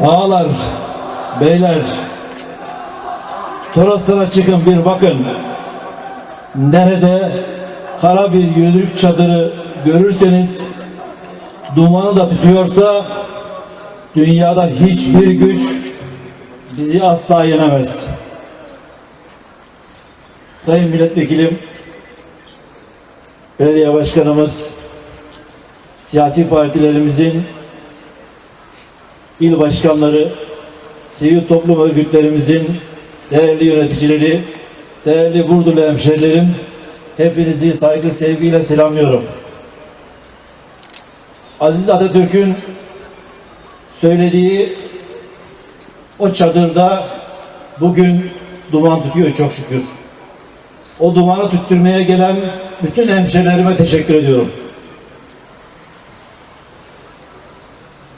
Ağalar, beyler, Toroslara çıkın bir bakın. Nerede kara bir yörük çadırı görürseniz, dumanı da tutuyorsa, dünyada hiçbir güç bizi asla yenemez. Sayın Milletvekilim, Belediye Başkanımız, siyasi partilerimizin il başkanları, sivil toplum örgütlerimizin değerli yöneticileri, değerli Burdurlu hemşerilerim, hepinizi saygı sevgiyle selamlıyorum. Aziz Atatürk'ün söylediği o çadırda bugün duman tutuyor çok şükür. O dumanı tüttürmeye gelen bütün hemşerilerime teşekkür ediyorum.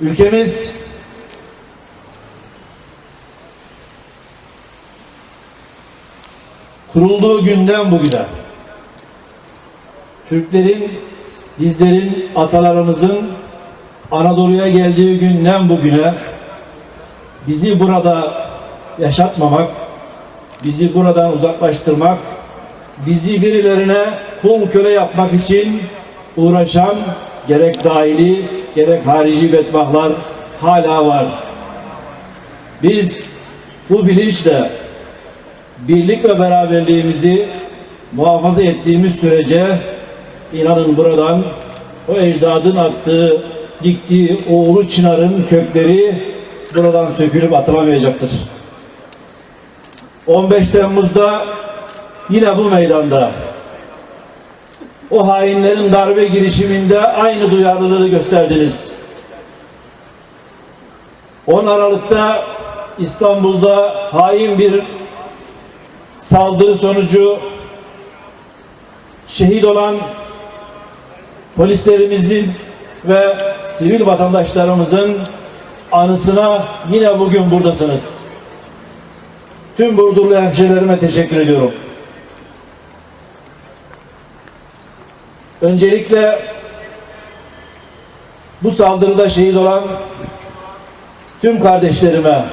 Ülkemiz kurulduğu günden bugüne Türklerin, bizlerin, atalarımızın Anadolu'ya geldiği günden bugüne bizi burada yaşatmamak, bizi buradan uzaklaştırmak, bizi birilerine kul köle yapmak için uğraşan gerek dahili gerek harici bedbahtlar hala var. Biz bu bilinçle birlik ve beraberliğimizi muhafaza ettiğimiz sürece inanın buradan o ecdadın attığı, diktiği oğlu çınarın kökleri buradan sökülüp atılamayacaktır. 15 Temmuz'da yine bu meydanda o hainlerin darbe girişiminde aynı duyarlılığı gösterdiniz. 10 Aralık'ta İstanbul'da hain bir saldırı sonucu şehit olan polislerimizin ve sivil vatandaşlarımızın anısına yine bugün buradasınız. Tüm Burdurlu hemşehrilerime teşekkür ediyorum. Öncelikle bu saldırıda şehit olan tüm kardeşlerime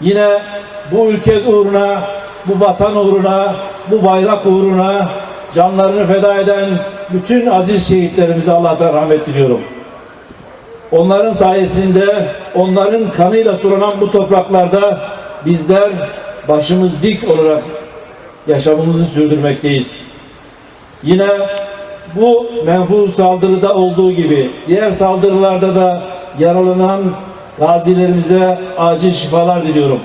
yine bu ülke uğruna, bu vatan uğruna, bu bayrak uğruna canlarını feda eden bütün aziz şehitlerimize Allah'tan rahmet diliyorum. Onların sayesinde, onların kanıyla sulanan bu topraklarda bizler başımız dik olarak yaşamımızı sürdürmekteyiz. Yine bu menfur saldırıda olduğu gibi diğer saldırılarda da yaralanan gazilerimize acil şifalar diliyorum.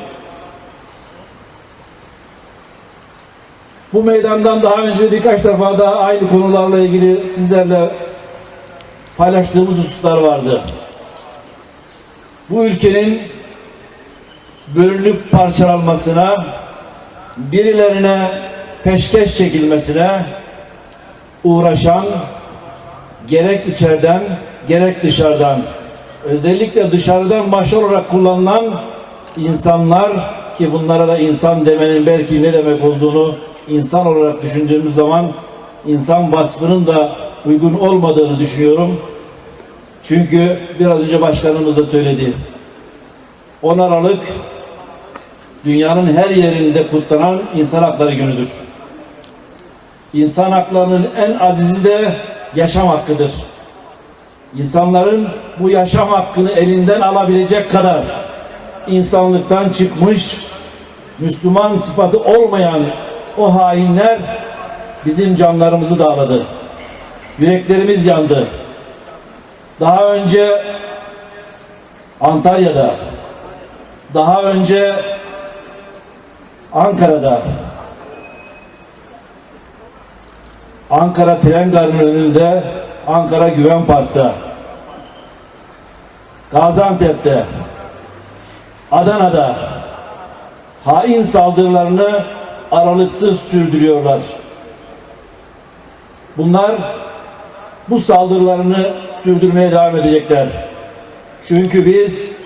Bu meydandan daha önce birkaç defa daha aynı konularla ilgili sizlerle paylaştığımız hususlar vardı. Bu ülkenin bölünüp parçalanmasına, birilerine peşkeş çekilmesine uğraşan gerek içeriden gerek dışarıdan özellikle dışarıdan başlı olarak kullanılan insanlar ki bunlara da insan demenin belki ne demek olduğunu insan olarak düşündüğümüz zaman insan vasfının da uygun olmadığını düşünüyorum. Çünkü biraz önce başkanımız da söyledi. 10 Aralık dünyanın her yerinde kutlanan insan hakları günüdür. İnsan haklarının en azizi de yaşam hakkıdır. İnsanların bu yaşam hakkını elinden alabilecek kadar insanlıktan çıkmış, Müslüman sıfatı olmayan o hainler bizim canlarımızı dağladı. Yüreklerimiz yandı. Daha önce Antalya'da, daha önce Ankara'da, Ankara Tren Garı'nın önünde, Ankara Güven Park'ta, Gaziantep'te, Adana'da hain saldırılarını aralıksız sürdürüyorlar. Bunlar bu saldırılarını sürdürmeye devam edecekler. Çünkü biz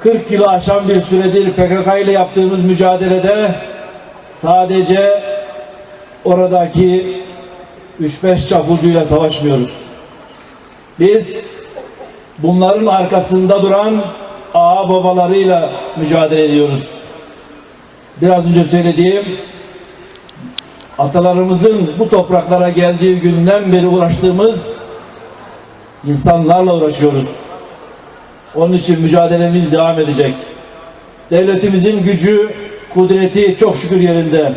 40 yılı aşan bir süredir PKK ile yaptığımız mücadelede sadece oradaki 3-5 çapulcuyla savaşmıyoruz. Biz bunların arkasında duran ağa babalarıyla mücadele ediyoruz. Biraz önce söylediğim atalarımızın bu topraklara geldiği günden beri uğraştığımız insanlarla uğraşıyoruz. Onun için mücadelemiz devam edecek. Devletimizin gücü, kudreti çok şükür yerinde.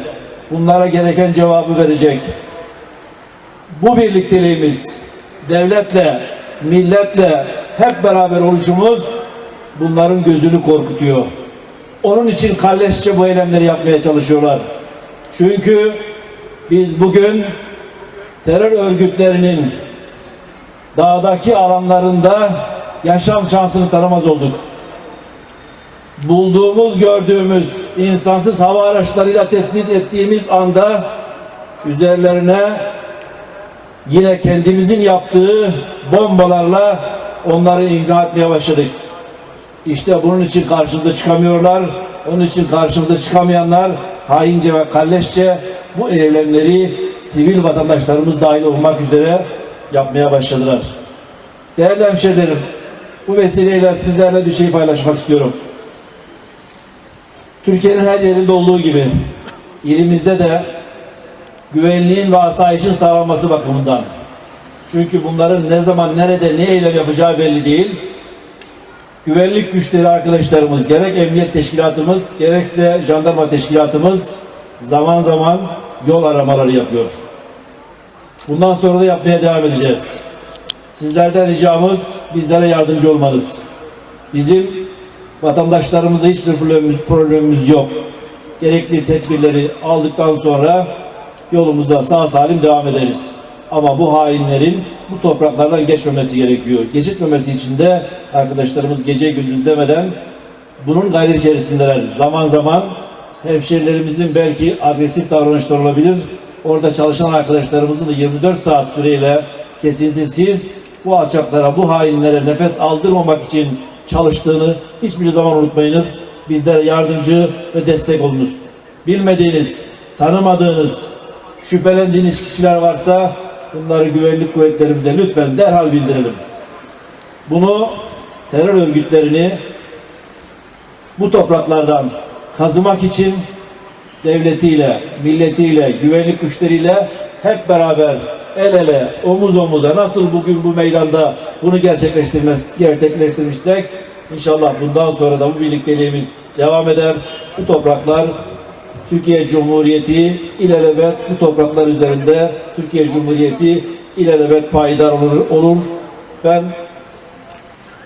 Bunlara gereken cevabı verecek. Bu birlikteliğimiz, devletle, milletle hep beraber oluşumuz bunların gözünü korkutuyor. Onun için kalleşçe bu eylemleri yapmaya çalışıyorlar. Çünkü biz bugün terör örgütlerinin dağdaki alanlarında yaşam şansını tanımaz olduk. Bulduğumuz, gördüğümüz insansız hava araçlarıyla tespit ettiğimiz anda üzerlerine yine kendimizin yaptığı bombalarla onları imha etmeye başladık. İşte bunun için karşımıza çıkamıyorlar. Onun için karşımıza çıkamayanlar haince ve kalleşçe bu eylemleri sivil vatandaşlarımız dahil olmak üzere yapmaya başladılar. Değerli hemşehrilerim, bu vesileyle sizlerle bir şey paylaşmak istiyorum. Türkiye'nin her yerinde olduğu gibi ilimizde de güvenliğin ve asayişin sağlanması bakımından. Çünkü bunların ne zaman, nerede, ne eylem yapacağı belli değil. Güvenlik güçleri arkadaşlarımız, gerek emniyet teşkilatımız, gerekse jandarma teşkilatımız zaman zaman yol aramaları yapıyor. Bundan sonra da yapmaya devam edeceğiz. Sizlerden ricamız bizlere yardımcı olmanız. Bizim vatandaşlarımızla hiçbir problemimiz, problemimiz yok. Gerekli tedbirleri aldıktan sonra yolumuza sağ salim devam ederiz. Ama bu hainlerin bu topraklardan geçmemesi gerekiyor. Geçitmemesi için de arkadaşlarımız gece gündüz demeden bunun gayret içerisindeler. Zaman zaman hemşerilerimizin belki agresif davranışlar olabilir. Orada çalışan arkadaşlarımızın da 24 saat süreyle kesintisiz bu alçaklara, bu hainlere nefes aldırmamak için çalıştığını hiçbir zaman unutmayınız. Bizlere yardımcı ve destek olunuz. Bilmediğiniz, tanımadığınız, şüphelendiğiniz kişiler varsa bunları güvenlik kuvvetlerimize lütfen derhal bildirelim. Bunu terör örgütlerini bu topraklardan kazımak için devletiyle, milletiyle, güvenlik güçleriyle hep beraber el ele, omuz omuza nasıl bugün bu meydanda bunu gerçekleştirmez, gerçekleştirmişsek inşallah bundan sonra da bu birlikteliğimiz devam eder. Bu topraklar Türkiye Cumhuriyeti ilelebet bu topraklar üzerinde Türkiye Cumhuriyeti ilelebet payidar olur. olur. Ben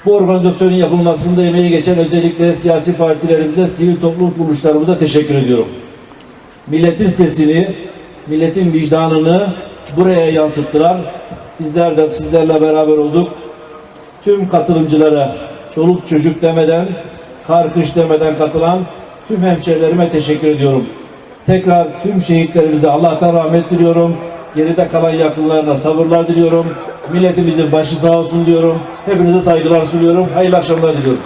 bu organizasyonun yapılmasında emeği geçen özellikle siyasi partilerimize, sivil toplum kuruluşlarımıza teşekkür ediyorum. Milletin sesini, milletin vicdanını buraya yansıttılar. Bizler de sizlerle beraber olduk. Tüm katılımcılara, çoluk çocuk demeden, kar kış demeden katılan tüm hemşerilerime teşekkür ediyorum. Tekrar tüm şehitlerimize Allah'tan rahmet diliyorum. Geride kalan yakınlarına sabırlar diliyorum. Milletimizin başı sağ olsun diyorum. Hepinize saygılar sunuyorum. Hayırlı akşamlar diliyorum.